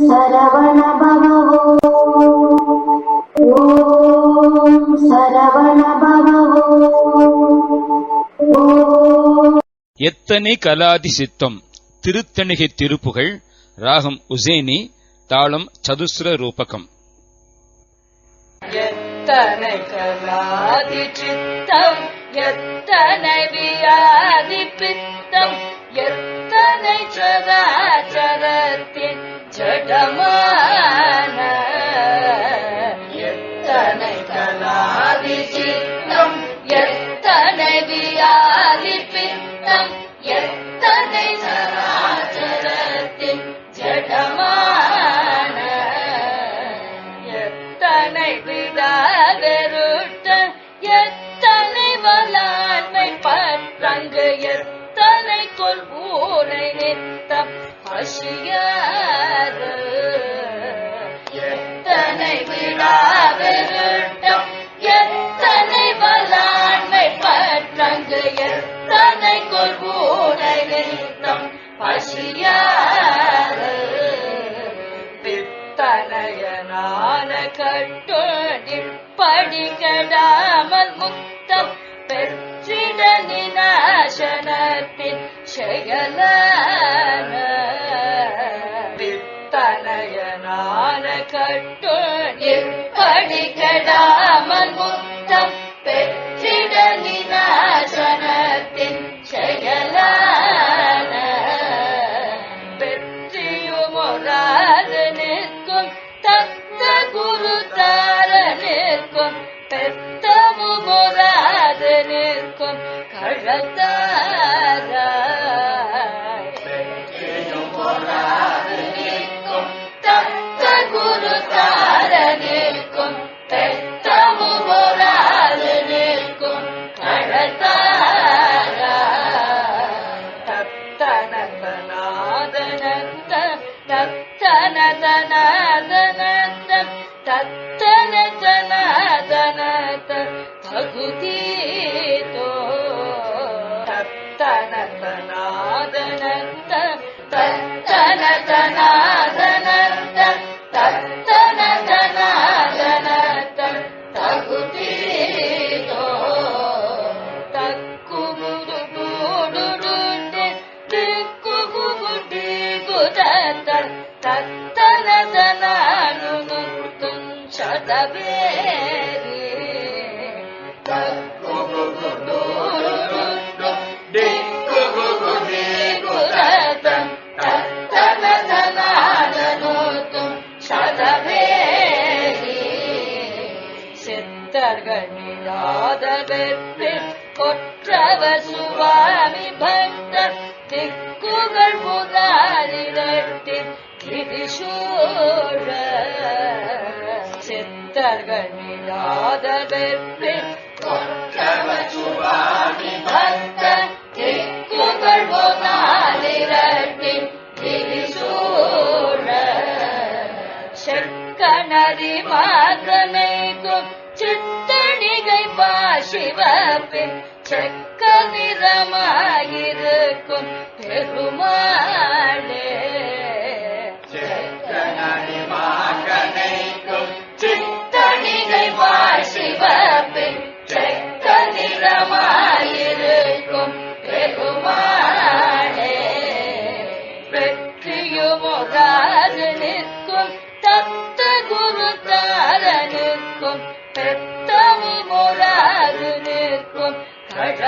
சரவண பவோ ஓம் சரவண பவோ எத்தனை கலாதி சித்தம் திருத்தணிகை திருப்புகள் ராகம் உசேனி தாளம் சதுஸ்ர ரூபகம். எத்தனை கலாதி சித்தம் எத்தனை வியாதி பித்தம் எத்தனை சதாச்சரத்தின் ஜடமான எத்தனை கலாதி சித்தம் எத்தனை வியாதி பித்தம் எத்தனை ஜடமான பித்தனயனான கட்டோடில் படிகடாமல் முக்தம் பெற்றிட நினாசனத்தின் செயலான பித்தனயனான கட்டோடில் படிகடாமல் முக்தம் கழத்தார தத்த குரு தார கொற்றவ சுவாமி பக்தர் திக்குகள் முதலிடத்தில் கிரிசூழ சித்தர்கள் கொற்றவ சுவாமி பக்தர் திக்குகள் முதலிடத்தில் கிரிசூழ செக்கனரி சித்தணிகை பாசிவப்பின் செக்க நிறமாயிருக்கும் பெருமா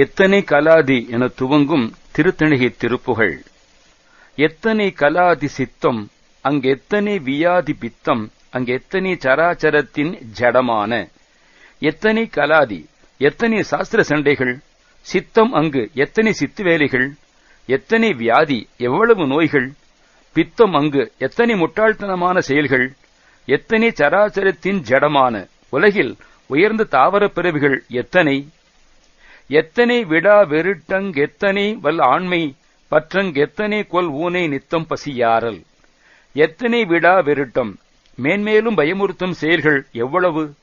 எத்தனை கலாதி என துவங்கும் திருத்தணிகை திருப்புகழ் எத்தனை கலாதி சித்தம் அங்கு எத்தனை வியாதி பித்தம் அங்கு எத்தனை சராச்சரத்தின் ஜடமான. எத்தனை கலாதி எத்தனை சாஸ்திர சண்டைகள் சித்தம் அங்கு எத்தனை சித்து வேலைகள் எத்தனை வியாதி எவ்வளவு நோய்கள் பித்தம் அங்கு எத்தனை முட்டாள்தனமான செயல்கள் எத்தனை சராச்சரத்தின் ஜடமான. உலகில் உயர்ந்த தாவரப் பிறவிகள் எத்தனை எத்தனை விடா வெருட்டங் எத்தனை வல் ஆண்மை பற்றங் எத்தனை கொல் ஊனை நித்தம் பசியாரல் எத்தனை விடா வெருட்டம் மேன்மேலும் பயமுறுத்தும் செயல்கள் எவ்வளவு?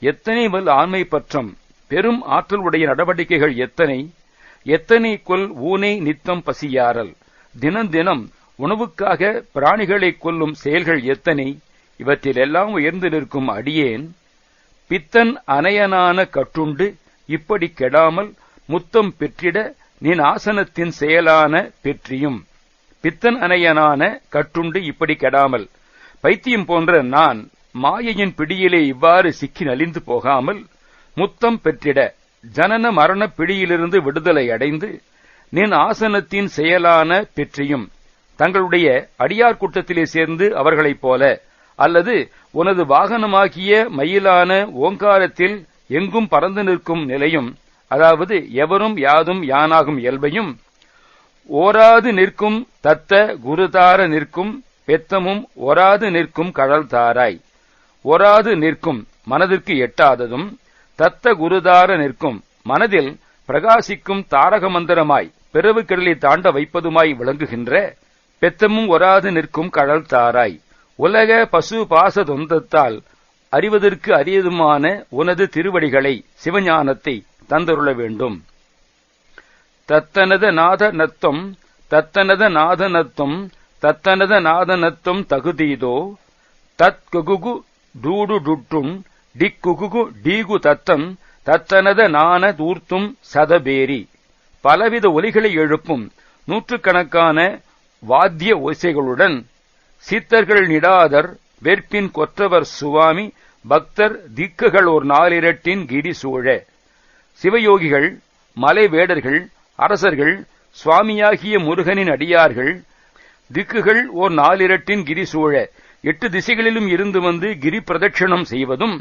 எத்தனை வல் ஆண்மை பற்றம்? பெரும் ஆற்றல் உடைய நடவடிக்கைகள் எத்தனை? எத்தனை கொல் ஊனை நித்தம் பசியாரல் தினம் தினம் உணவுக்காக பிராணிகளை கொல்லும் செயல்கள் எத்தனை? இவற்றிலெல்லாம் உயர்ந்து நிற்கும் அடியேன். பித்தன் அனையனான கட்டுண்டு இப்படி கெடாமல் முத்தம் பெற்றிட நின் ஆசனத்தின் செயலான பெற்றியும். பித்தன் அனையனான கற்றுண்டு இப்படி கெடாமல். பைத்தியம் போன்ற நான் மாயையின் பிடியிலே இவ்வாறு சிக்கி நலிந்து போகாமல் முத்தம் பெற்றிட ஜனன மரண பிடியிலிருந்து விடுதலை அடைந்து நின் ஆசனத்தின் செயலான பெற்றியும். தங்களுடைய அடியார் கூட்டத்திலே சேர்ந்து அவர்களைப் போல அல்லது உனது வாகனமாகிய மயிலான ஓங்காரத்தில் எங்கும் பறந்து நிற்கும் நிலையும் அதாவது எவரும் யாதும் யானாகும் இயல்பையும் ஓராது நிற்கும் தத்த குருதார நிற்கும் பெத்தமும் ஒராது நிற்கும் கடல் தாராய். ஒராது நிற்கும் மனதிற்கு எட்டாததும் தத்த குருதார நிற்கும் மனதில் பிரகாசிக்கும் தாரக மந்திரமாய் பிறவு கடலை தாண்ட வைப்பதுமாய் விளங்குகின்ற பெத்தமும் ஒராது நிற்கும் கடல் தாராய். உலக பசு பாச தொந்தத்தால் அறிவதற்கு அரியதுமான உனது திருவடிகளை சிவஞானத்தை தந்தருள வேண்டும். தத்தனத நாத நத்தம் தத்தனத நாத நத்தம் தத்தனத நாத நத்தம் தகுதீதோ தத் டூடு டுட்டும் டிக்குகுகு டீகு தத்தம் தத்தனத நான தூர்த்தும் சதபேரி. பலவித ஒலிகளை எழுப்பும் நூற்றுக்கணக்கான வாத்திய ஓசைகளுடன் சித்தர்கள் நிடாதர் வெற்பின் கொற்றவர் சுவாமி பக்தர் திக்குகள் ஒரு நாலிரட்டின் கிரி சூழ. சிவயோகிகள் மலை வேடர்கள் அரசர்கள் சுவாமியாகிய முருகனின் அடியார்கள் திக்குகள் ஓர் நாலிரட்டின் கிரி சூழ. எட்டு திசைகளிலும் இருந்து வந்து கிரி பிரதட்சணம் செய்வதும்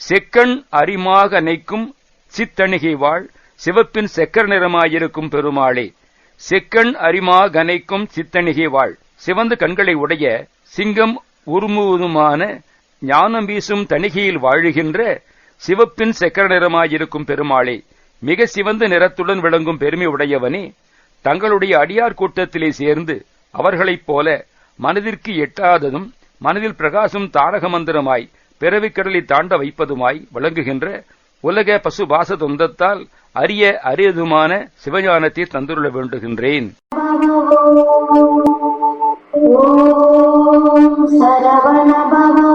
செக்கண் அரிமாக அணைக்கும் சித்தணிகை வாழ் சிவப்பின் செக்கர் நிறமாயிருக்கும் பெருமாளே. செக்கண் அரிமா கனைக்கும் சித்தணிகை வாழ். சிவந்த கண்களை உடைய சிங்கம் உருமுவதுமான ஞானம் வீசும் தணிகையில் வாழுகின்ற சிவப்பின் செக்கர நிறமாயிருக்கும் பெருமாளே மிக சிவந்த நிறத்துடன் விளங்கும் பெருமை உடையவனே தங்களுடைய அடியார் கூட்டத்திலே சேர்ந்து அவர்களைப் போல மனதிற்கு எட்டாததும் மனதில் பிரகாசம் தாரக மந்திரமாய் பிறவிக்கடலை தாண்ட வைப்பதுமாய் விளங்குகின்ற உலக பசுபாச தொந்தத்தால் அரிய அரியதுமான சிவஞானத்தை தந்துள்ள வேண்டுகின்றேன். La la la.